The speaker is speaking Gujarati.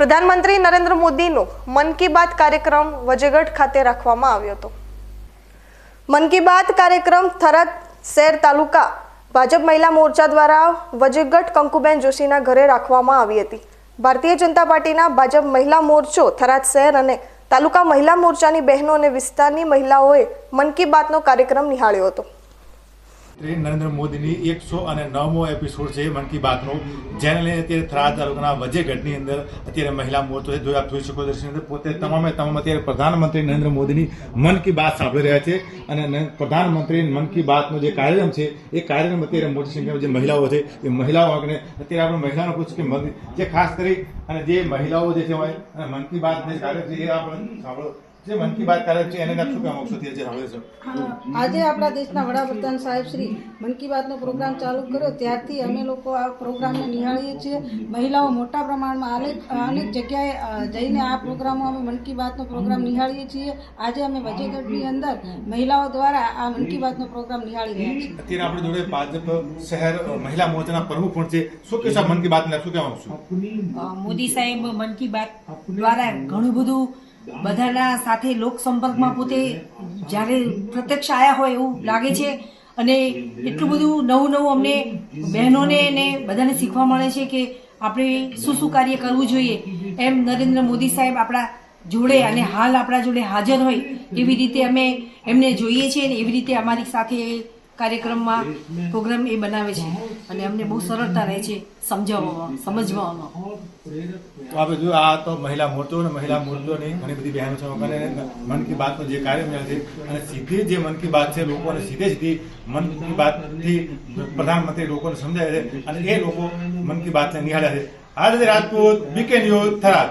પ્રધાનમંત્રી નરેન્દ્ર મોદીનો મન કી બાત કાર્યક્રમ વજેગઢ ખાતે રાખવામાં આવ્યો હતો. મન કી બાત કાર્યક્રમ થરાદ શહેર તાલુકા ભાજપ મહિલા મોરચા દ્વારા વજેગઢ કંકુબેન જોશીના ઘરે રાખવામાં આવી હતી. ભારતીય જનતા પાર્ટીના ભાજપ મહિલા મોરચો થરાદ શહેર અને તાલુકા મહિલા મોરચાની બહેનો અને વિસ્તારની મહિલાઓએ મન કી બાતનો કાર્યક્રમ નિહાળ્યો હતો. શ્રી નરેન્દ્ર મોદીની એકસો અને નવમો એપિસોડ છે મન કી બાતનો. જેને લઈને અત્યારે થરાદ તાલુકાના વજેગઢની અંદર અત્યારે મહિલા મોરચો છે જો આપ જોઈ શકો દર્શન પોતે તમામે તમામ અત્યારે પ્રધાનમંત્રી નરેન્દ્ર મોદીની મન કી બાત સાંભળી રહ્યા છે અને પ્રધાનમંત્રી મન કી બાતનો જે કાર્યક્રમ છે, એ કાર્યક્રમ અત્યારે મોટી સંખ્યામાં જે મહિલાઓ છે, એ મહિલાઓ આગળ અત્યારે આપણે મહિલાઓને પૂછ્યું કે જે ખાસ કરી અને જે મહિલાઓ જે છે મન કી બાત જે કાર્યક્રમ છે એ આપણે સાંભળો. જે મન કી બાત કાર્યક્રમ છે એને આપ શું કહેવા માંગશો તે સાંભળે છે? હા, આજે આપણા દેશના વડાપ્રધાન સાહેબ શ્રી મન કી બાતનો પ્રોગ્રામ ચાલુ કર્યો. ત્યારથી અમે લોકો આ પ્રોગ્રામને નિહાળીએ છીએ. મહિલાઓ મોટા પ્રમાણમાં અનેક અનેક જગ્યાએ જઈને આ પ્રોગ્રામો અમે મન કી બાતનો પ્રોગ્રામ નિહાળીએ છીએ. આજે અમે વજયગઢની અંદર મહિલાઓ દ્વારા આ મન કી બાતનો પ્રોગ્રામ નિહાળી રહ્યા છીએ. અત્યારે આપણે જોડે ભાજપ શહેર મહિલા મોરચાના પ્રમુખ પણ છે. શું કહેશો મન કી બાતને? શું કહેવાનું છું મોદી સાહેબ મન કી બાત દ્વારા ઘણું બધું બધાના સાથે લોક સંપર્કમાં પોતે જ્યારે પ્રત્યક્ષ આવ્યા હોય એવું લાગે છે અને એટલું બધું નવું નવું અમને બહેનોને ને બધાને શીખવા મળે છે કે આપણે શું શું કાર્ય કરવું જોઈએ. એમ નરેન્દ્ર મોદી સાહેબ આપણા જોડે અને હાલ આપણા જોડે હાજર હોય એવી રીતે અમે એમને જોઈએ છીએ અને એવી રીતે અમારી સાથે કાર્યક્રમમાં પ્રોગ્રામ એ બનાવે છે. અને અમને બહુ સરળતા રહે છે સમજાવવામાં, સમજવામાં. આપણે જોયું આ તો મહિલા મોરચો અને મહિલા મોરચોની ઘણી બધી બહેનો છે. અને મન કી બાતનો જે કાર્યક્રમ છે અને સીધી જે મન કી બાત છે, લોકોને સીધે સીધી મન કી બાતથી પ્રધાનમંત્રી લોકોને સમજાય છે અને એ લોકો મન કી બાતને નિહાળ્યા છે. આજે રાજપૂત બીકે ન્યૂઝ થરાદ.